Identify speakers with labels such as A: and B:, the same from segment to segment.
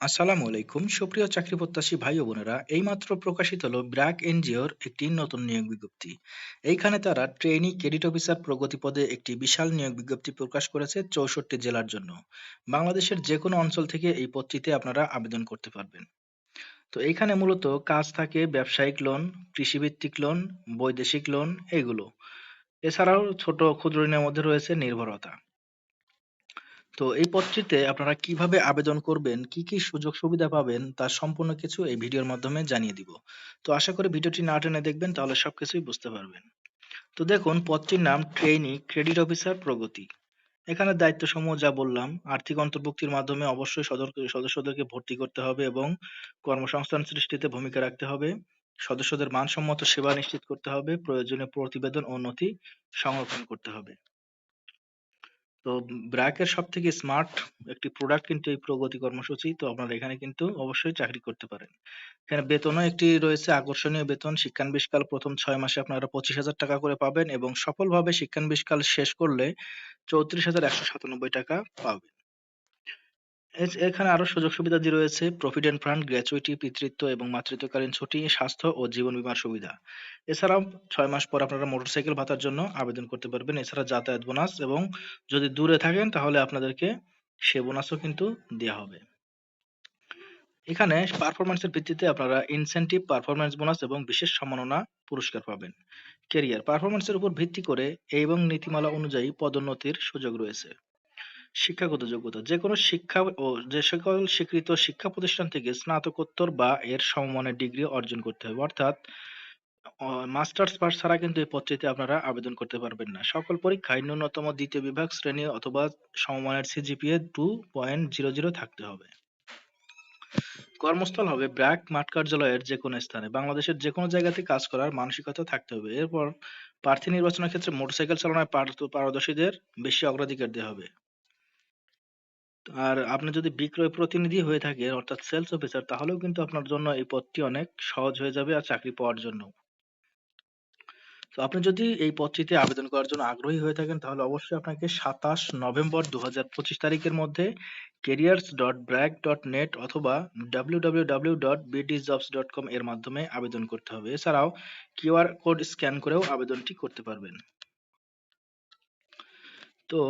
A: আসসালামু আলাইকুম। সুপ্রিয় চাকরি প্রত্যাশী ভাই ও বোনেরা, এইমাত্র প্রকাশিত হলো ব্র্যাক এনজিওর একটি নতুন নিয়োগ বিজ্ঞপ্তি। এইখানে তারা ট্রেনি ক্রেডিট অফিসার প্রগতি পদে একটি বিশাল নিয়োগ বিজ্ঞপ্তি প্রকাশ করেছে চৌষট্টি জেলার জন্য। বাংলাদেশের যে কোনো অঞ্চল থেকে এই পদটিতে আপনারা আবেদন করতে পারবেন। তো এইখানে মূলত কাজ থাকে ব্যবসায়িক লোন, কৃষিভিত্তিক লোন, বৈদেশিক লোন, এগুলো। এছাড়াও ছোট ক্ষুদ্র ঋণের মধ্যে রয়েছে নির্ভরতা। তো এই পদটিতে আপনারা কীভাবে আবেদন করবেন, কি, কি সুযোগ সুবিধা পাবেন তার সম্পূর্ণ কিছু এই ভিডিওর মাধ্যমে জানিয়ে দিব। তো আশা করি ভিডিওটি না টেনে দেখবেন তাহলে সবকিছুই বুঝতে পারবেন। তো দেখুন পদটির নাম ট্রেইনি ক্রেডিট অফিসার প্রগতি। এখানে দায়িত্বসমূহ যা বললাম, আর্থিক অন্তর্ভুক্তির মাধ্যমে অবশ্যই সদস্যদেরকে ভর্তি করতে হবে এবং কর্মসংস্থান সৃষ্টিতে ভূমিকা রাখতে হবে। সদস্যদের মানসম্মত সেবা নিশ্চিত করতে হবে, প্রয়োজনীয় প্রতিবেদন ও নথি সংরক্ষণ করতে হবে। তো ব্র্যাকের সব থেকে স্মার্ট একটি প্রোডাক্ট কিন্তু এই প্রগতি কর্মসূচি। তো আপনারা এখানে কিন্তু অবশ্যই চাকরি করতে পারেন। এখানে বেতনও একটি রয়েছে আকর্ষণীয় বেতন। শিক্ষানবিশকাল ১ম ৬ মাসে আপনারা ৳২৫,০০০ করে পাবেন এবং সফলভাবে শিক্ষানবিশকাল শেষ করলে ৳৩৪,১৯৭ টাকা পাবেন। এখানে আরও সুযোগ সুবিধাদি রয়েছে প্রভিডেন্ট ফান্ড, গ্র্যাচুইটি, পিতৃত্ব এবং মাতৃত্বকালীন ছুটি, স্বাস্থ্য ও জীবন বীমার সুবিধা। এছাড়াও ৬ মাস পর আপনারা মোটরসাইকেল ভাতার জন্য আবেদন করতে পারবেন। এছাড়া যাতায়াত বোনাস এবং যদি দূরে থাকেন তাহলে আপনাদেরকে সে বোনাসও কিন্তু দেয়া হবে। এখানে পারফরম্যান্স এর ভিত্তিতে আপনারা ইনসেন্টিভ পারফরমেন্স বোনাস এবং বিশেষ সম্মাননা পুরস্কার পাবেন। ক্যারিয়ার পারফরম্যান্স এর উপর ভিত্তি করে এবং নীতিমালা অনুযায়ী পদোন্নতির সুযোগ রয়েছে। শিক্ষাগত যোগ্যতা। যেকোনো শিক্ষা ও যে সকল স্বীকৃত শিক্ষা প্রতিষ্ঠান থেকে স্নাতকোত্তর বা এর সমমানের ডিগ্রি অর্জন করতে হবে। অর্থাৎ মাস্টার্স পাস ছাড়া কিন্তু এই পদটিতে আপনারা আবেদন করতে পারবেন না। সকল পরীক্ষায় ন্যূনতম দ্বিতীয় বিভাগ শ্রেণি অথবা সমমানের CGPA two point zero zero থাকতে হবে। কর্মস্থল হবে ব্র্যাক মাঠ কার্যালয়ের যে কোনো স্থানে। বাংলাদেশের যে কোনো জায়গাতে কাজ করার মানসিকতা থাকতে হবে। এরপর, প্রার্থী নির্বাচনের ক্ষেত্রে মোটরসাইকেল চালানোয় পারদর্শীদের বেশি অগ্রাধিকার দেওয়া হবে। আর আপনি যদি বিক্রয় প্রতিনিধি হয়ে থাকেন, অর্থাৎ সেলস অফিসার তাহলেও কিন্তু আপনার জন্য এই পদটি অনেক সহজ হয়ে যাবে আর চাকরি পাওয়ার জন্য। তো আপনি যদি এই পদটিতে আবেদন করার জন্য আগ্রহী হয়ে থাকেন, তাহলে অবশ্যই আপনাকে সাতাশ নভেম্বর দু হাজার পঁচিশ তারিখের মধ্যে careers dot BRAC dot net অথবা W dot bdjobs dot com এর মাধ্যমে আবেদন করতে হবে। এছাড়াও কিউআর কোড স্ক্যান করেও আবেদনটি করতে পারবেন। তো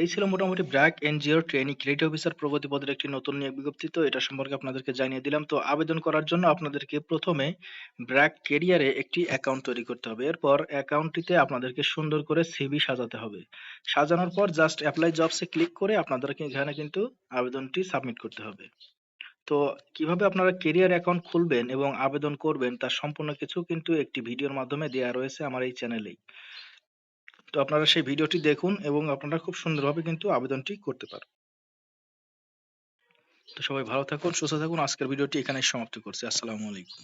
A: এই ছিল মোটামুটি ব্র্যাক এনজিওর ট্রেনিং। ক্রেডিট অফিসার প্রগতি পদের একটি নতুন নিয়োগ বিজ্ঞপ্তি। তো এটা সম্পর্কে আপনাদেরকে জানিয়ে দিলাম। তো আবেদন করার জন্য আপনাদেরকে প্রথমে ব্র্যাক কেরিয়ারে একটি অ্যাকাউন্ট তৈরি করতে হবে। এরপর অ্যাকাউন্টটিতে আপনাদেরকে সুন্দর করে সিভি সাজাতে হবে। সাজানোর পর জাস্ট অ্যাপ্লাই জবসে ক্লিক করে আপনাদেরকে এখানে কিন্তু আবেদনটি সাবমিট করতে হবে। তো কীভাবে আপনারা কেরিয়ার অ্যাকাউন্ট খুলবেন এবং আবেদন করবেন, তার সম্পূর্ণ কিছু কিন্তু একটি ভিডিওর মাধ্যমে দেওয়া রয়েছে আমার এই চ্যানেলেই। তো আপনারা সেই ভিডিওটি দেখুন এবং আপনারা খুব সুন্দরভাবে কিন্তু আবেদনটি করতে পারেন তো সবাই ভালো থাকুন, সুস্থ থাকুন। আজকের ভিডিওটি এখানেই সমাপ্ত করছি। আসসালামু আলাইকুম।